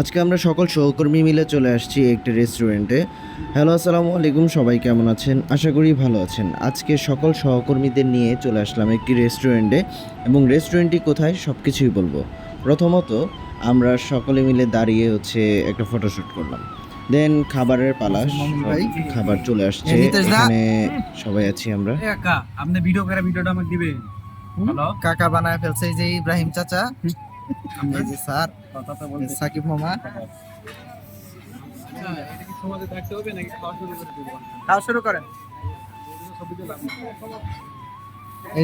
আজকে আমরা সকল সহকর্মী মিলে চলে আসছি একটি রেস্টুরেন্টে হ্যালো আসসালামু আলাইকুম সবাই কেমন আছেন? আশা করি ভালো আছেন। আজকে সকল সহকর্মীদের নিয়ে চলে আসলাম একটি রেস্টুরেন্টে এবং রেস্টুরেন্টটি কোথায় সব কিছুই বলব। প্রথমত আমরা সকলে মিলে দাঁড়িয়ে হচ্ছে একটা ফটোশ্যুট করলাম। দেন খাবারের পালা মামুন খাবার চলে আসছে। এখানে সবাই আছি আমরা। কাকা আপনি ভিডিও করে ভিডিওটা আমাকে দিবেন। হ্যালো কাকা বানায় ফেলছে এই যে ইব্রাহিম চাচা। যে স্যার তো এই সাকিব মামা। খাওয়া শুরু করেন।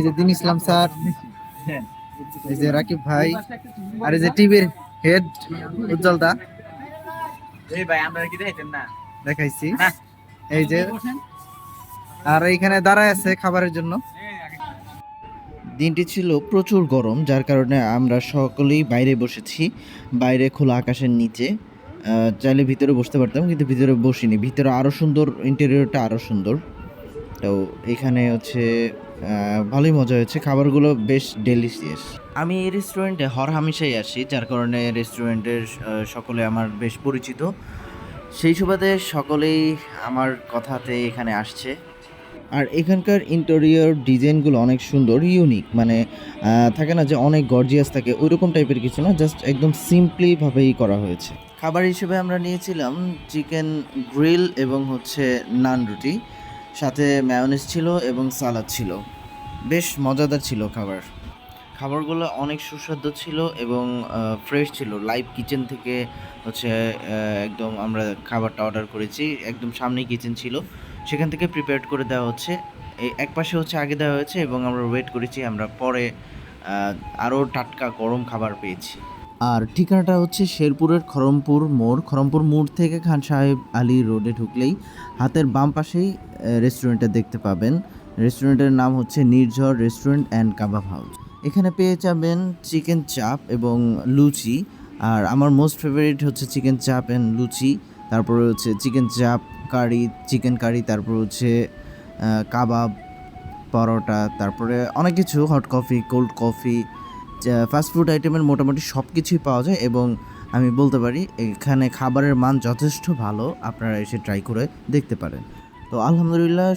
যে দিন ইসলাম স্যার হ্যাঁ। এই যে রাকিব ভাই আর এই যে টিভির হেড উজ্জ্বল দা। এই ভাই আমরা কি দেখাইতেন না? দেখাইছি। এই যে আর এইখানে দাঁড়ায় আছে খাবারের জন্য। দিনটি ছিল প্রচুর গরম, যার কারণে আমরা সকলেই বাইরে বসেছি, বাইরে খোলা আকাশের নিচে। চাইলে ভিতরে বসতে পারতাম, কিন্তু ভিতরে বসিনি। ভিতরে আরও সুন্দর ইন্টেরিয়রটা আরও সুন্দর। তো এখানে হচ্ছে ভালোই মজা হয়েছে। খাবারগুলো বেশ ডেলিশিয়াস আমি এই রেস্টুরেন্টে হর হামেশাই আসি, যার কারণে রেস্টুরেন্টের সকলে আমার বেশ পরিচিত। সেই সুবাদে সকলেই আমার কথাতে এখানে আসছে। আর এখানকার ইন্টেরিয়র ডিজাইনগুলো অনেক সুন্দর ইউনিক মানে থাকে না যে অনেক গর্জিয়াস থাকে ওই রকম টাইপের কিছু না জাস্ট একদম সিম্পলিভাবেই করা হয়েছে। খাবার হিসেবে আমরা নিয়েছিলাম চিকেন গ্রিল এবং হচ্ছে নান রুটি, সাথে ম্যায়োনিজ ছিল এবং সালাদ ছিল। বেশ মজাদার ছিল খাবার। খাবারগুলো অনেক সুস্বাদু ছিল এবং ফ্রেশ ছিল। লাইভ কিচেন থেকে হচ্ছে একদম আমরা খাবারটা অর্ডার করেছি, একদম সামনেই কিচেন ছিল। সেখান থেকে প্রিপেয়ার করে দেওয়া হচ্ছে। এই এক পাশে হচ্ছে আগে দেওয়া হয়েছে এবং আমরা ওয়েট করেছি, আমরা পরে আরও টাটকা গরম খাবার পেয়েছি। আর ঠিকানাটা হচ্ছে শেরপুরের খরমপুর মোড়। খরমপুর মোড় থেকে খান সাহেব আলী রোডে ঢুকলেই হাতের বাম পাশেই রেস্টুরেন্টটা দেখতে পাবেন। রেস্টুরেন্টের নাম হচ্ছে Nirjhar restaurant and kebab house এখানে পেয়ে যাবেন চিকেন চাপ এবং লুচি। আর আমার মোস্ট ফেভারিট হচ্ছে চিকেন চাপ অ্যান্ড লুচি। তারপরে হচ্ছে চিকেন চাপ কারি, চিকেন কারি, তারপর হচ্ছে কাবাব, পরোটা, তারপরে অনেক কিছু hot coffee cold coffee fast food আইটেমের মোটামুটি সব কিছুই পাওয়া যায় এবং আমি বলতে পারি, এখানে খাবারের মান যথেষ্ট ভালো, আপনারা এসে ট্রাই করে দেখতে পারেন। তো আলহামদুলিল্লাহ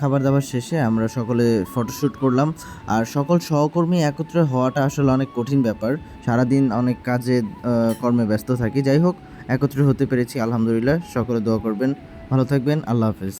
খাবার দাবার শেষে আমরা সকলে ফটোশ্যুট করলাম। আর সকল সহকর্মী একত্রে হওয়াটা আসলে অনেক কঠিন ব্যাপার। সারাদিন অনেক কাজে কর্মে ব্যস্ত থাকি। যাই হোক, একত্রে হতে পেরেছি। আলহামদুলিল্লাহ, সকলে দোয়া করবেন। ভালো থাকবেন। আল্লাহ হাফেজ।